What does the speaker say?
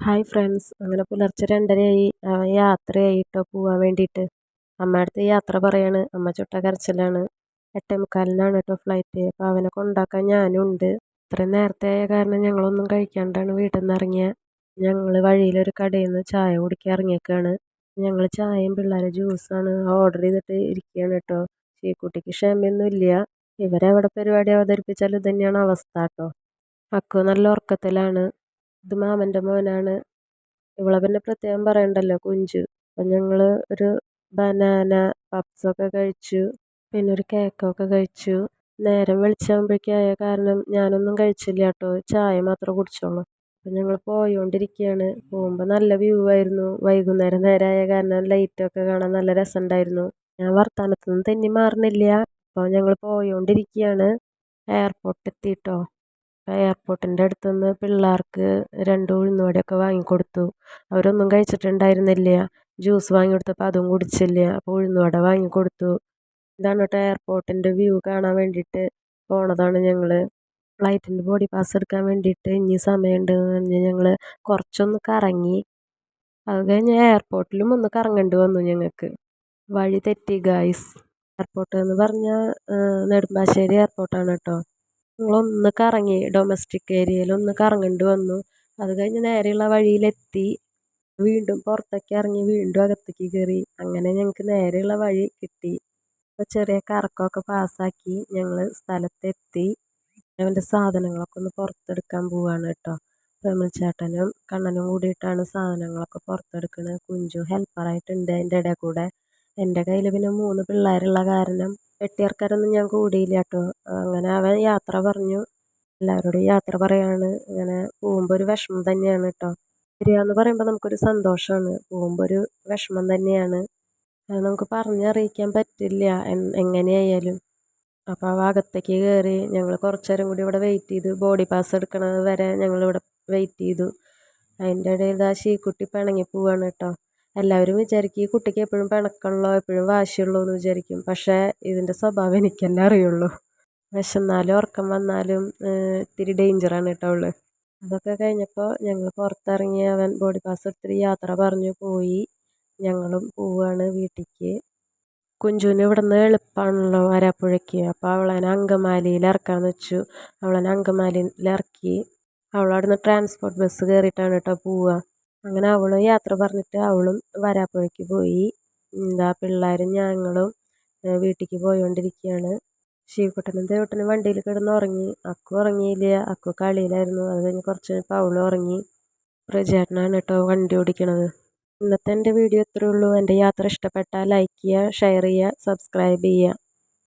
Hi friends അങ്ങനെ പുലർച്ചെ രണ്ടരയായി. യാത്രയായിട്ടോ പോവാൻ വേണ്ടിയിട്ട്. അമ്മ അടുത്ത് യാത്ര പറയാണ്. അമ്മ ചുട്ട കരച്ചിലാണ് എട്ടേ മുക്കാലിനാണ് കേട്ടോ ഫ്ലൈറ്റ് അപ്പോൾ അവനെ കൊണ്ടാക്കാൻ ഞാനും ഉണ്ട്. ഇത്രയും നേരത്തെ ആയ കാരണം ഞങ്ങളൊന്നും കഴിക്കാണ്ടാണ് വീട്ടിൽ നിന്ന് ഇറങ്ങിയത് ഞങ്ങൾ വഴിയിലൊരു കടയിൽ നിന്ന് ചായ കുടിക്കാൻ ഇറങ്ങിയേക്കാണ്. ഞങ്ങൾ ചായയും പിള്ളേരെ ജ്യൂസാണ് ഓർഡർ ചെയ്തിട്ട് ഇരിക്കുകയാണ് കേട്ടോ. ശ്രീക്കുട്ടിക്ക് ക്ഷമയൊന്നും ഇല്ല ഇവരെവിടെ പരിപാടി അവതരിപ്പിച്ചാലും ഇത് തന്നെയാണ് അവസ്ഥ കേട്ടോ. അക്കു നല്ല ഉറക്കത്തിലാണ്. ഇത് മാമന്റെ മോനാണ്. ഇവളെ പിന്നെ പ്രത്യേകം പറയണ്ടല്ലോ കുഞ്ചു. അപ്പം ഞങ്ങൾ ഒരു ബനാന പപ്സൊക്കെ കഴിച്ചു. പിന്നെ ഒരു കേക്കൊക്കെ കഴിച്ചു. നേരം വെളിച്ചാകുമ്പോഴേക്കായ കാരണം ഞാനൊന്നും കഴിച്ചില്ല കേട്ടോ. ചായ മാത്രമേ കുടിച്ചോളൂ. അപ്പം ഞങ്ങൾ പോയോണ്ടിരിക്കുകയാണ് പോകുമ്പോൾ നല്ല വ്യൂ ആയിരുന്നു. വൈകുന്നേരം നേരമായ കാരണം ലൈറ്റൊക്കെ കാണാൻ നല്ല രസമുണ്ടായിരുന്നു. ഞാൻ വർത്തമാനത്തൊന്നും തെന്നി മാറുന്നില്ല. അപ്പോൾ ഞങ്ങൾ പോയോണ്ടിരിക്കുകയാണ് എയർപോർട്ട് എത്തിയിട്ടോ എയർപോർട്ടിന്റെ അടുത്ത് നിന്ന് പിള്ളേർക്ക് രണ്ട് ഉഴുന്നുവടയൊക്കെ വാങ്ങിക്കൊടുത്തു. അവരൊന്നും കഴിച്ചിട്ടുണ്ടായിരുന്നില്ല. ജ്യൂസ് വാങ്ങിക്കൊടുത്തപ്പോൾ അതും കുടിച്ചില്ല. അപ്പോൾ ഉഴുന്നുവട വാങ്ങിക്കൊടുത്തു. ഇതാണ് കേട്ടോ എയർപോർട്ടിന്റെ വ്യൂ കാണാൻ വേണ്ടിയിട്ട് പോണതാണ് ഞങ്ങൾ ഫ്ലൈറ്റിന്റെ ബോഡി പാസ് എടുക്കാൻ വേണ്ടിയിട്ട് ഇനി സമയമുണ്ട് എന്ന് പറഞ്ഞ് ഞങ്ങൾ കുറച്ചൊന്ന് കറങ്ങി. അത് കഴിഞ്ഞ് എയർപോർട്ടിലും ഒന്ന് കറങ്ങേണ്ടി വന്നു ഞങ്ങൾക്ക്. വഴി തെറ്റി ഗായ്സ് എയർപോർട്ട് എന്ന് പറഞ്ഞാൽ നെടുമ്പാശ്ശേരി എയർപോർട്ടാണ് കേട്ടോ. ഞങ്ങളൊന്ന് കറങ്ങി ഡൊമസ്റ്റിക് ഏരിയയിൽ ഒന്ന് കറങ്ങേണ്ടി വന്നു. അത് കഴിഞ്ഞ് നേരെയുള്ള വഴിയിലെത്തി. വീണ്ടും പുറത്തേക്ക് ഇറങ്ങി വീണ്ടും അകത്തേക്ക് കയറി അങ്ങനെ ഞങ്ങൾക്ക് നേരെയുള്ള വഴി കിട്ടി. അപ്പോൾ ചെറിയ കറക്കമൊക്കെ പാസ്സാക്കി ഞങ്ങൾ സ്ഥലത്തെത്തി. അവന്റെ സാധനങ്ങളൊക്കെ ഒന്ന് പുറത്തെടുക്കാൻ പോവുകയാണ് കേട്ടോ. ചേട്ടനും കണ്ണനും കൂടിയിട്ടാണ് സാധനങ്ങളൊക്കെ പുറത്തെടുക്കുന്നത് കുഞ്ചു ഹെൽപ്പറായിട്ടുണ്ട് അതിന്റെ ഇടയിൽ കൂടെ. എന്റെ കയ്യിൽ പിന്നെ മൂന്ന് പിള്ളേരുള്ള കാരണം വെട്ടിയിറക്കാനൊന്നും ഞാൻ കൂടിയില്ല കേട്ടോ അങ്ങനെ അവൻ യാത്ര പറഞ്ഞു. എല്ലാവരോടും യാത്ര പറയാണ്. ഇങ്ങനെ പോകുമ്പോൾ ഒരു വിഷമം തന്നെയാണ് കേട്ടോ ശരിയാന്ന് പറയുമ്പോൾ നമുക്കൊരു സന്തോഷമാണ് പോകുമ്പോൾ ഒരു വിഷമം തന്നെയാണ്. അത് നമുക്ക് പറഞ്ഞറിയിക്കാൻ പറ്റില്ല. എങ്ങനെയായാലും. അപ്പോൾ ആ അകത്തേക്ക് കയറി ഞങ്ങൾ കുറച്ച് നേരം കൂടി ഇവിടെ വെയിറ്റ് ചെയ്തു. ബോഡി പാസ് എടുക്കണത് വരെ ഞങ്ങളിവിടെ വെയിറ്റ് ചെയ്തു. അതിന്റെ ഇടയിൽ ആ ശീക്കുട്ടി പിണങ്ങി പോവാണ് കേട്ടോ എല്ലാവരും വിചാരിക്കും ഈ കുട്ടിക്ക് എപ്പോഴും പിണക്കമുള്ളോ എപ്പോഴും വാശിയുള്ളൂ എന്ന് വിചാരിക്കും. പക്ഷേ ഇതിന്റെ സ്വഭാവം എനിക്കല്ലേ അറിയുള്ളൂ. വിശന്നാലും ഉറക്കം വന്നാലും ഇത്തിരി ഡേഞ്ചറാണ് കേട്ടോ അവൾ. അതൊക്കെ കഴിഞ്ഞപ്പോൾ ഞങ്ങൾ പുറത്തിറങ്ങി അവൻ ബോഡി പാസ് എടുത്തിട്ട് യാത്ര പറഞ്ഞു പോയി. ഞങ്ങളും പോവുകയാണ് വീട്ടിലേക്ക് കുഞ്ചുവിന് ഇവിടെ നിന്ന് എളുപ്പമാണല്ലോ വരാപ്പുഴയ്ക്ക്. അപ്പോൾ അവളെ അങ്കമാലിയിൽ ഇറക്കാമെന്ന് വെച്ചു. അവളെ അങ്കമാലിയിൽ ഇറക്കി. അവളവിടുന്ന് ട്രാൻസ്പോർട്ട് ബസ് കയറിയിട്ടാണ് കേട്ടോ പോവുക. അങ്ങനെ അവളും യാത്ര പറഞ്ഞിട്ട് അവളും വരാപ്പുഴയ്ക്ക് പോയി. എന്താ പിള്ളേരും ഞങ്ങളും വീട്ടിലേക്ക് പോയിക്കൊണ്ടിരിക്കുകയാണ് ശിവക്കുട്ടനും ദേവട്ടനും വണ്ടിയിൽ കിടന്ന് ഉറങ്ങി. അക്കു ഉറങ്ങിയില്ല. അക്കു കളിയിലായിരുന്നു. അത് കഴിഞ്ഞ് കുറച്ച് കഴിഞ്ഞപ്പോൾ അവളും ഉറങ്ങി. പ്രചേട്ടനാണ് കേട്ടോ വണ്ടി ഓടിക്കണത്. ഇന്നത്തെ എന്റെ വീഡിയോ ഇത്രയേ ഉള്ളൂ. എന്റെ യാത്ര ഇഷ്ടപ്പെട്ടാൽ ലൈക്ക് ചെയ്യുക ഷെയർ ചെയ്യുക സബ്സ്ക്രൈബ് ചെയ്യുക.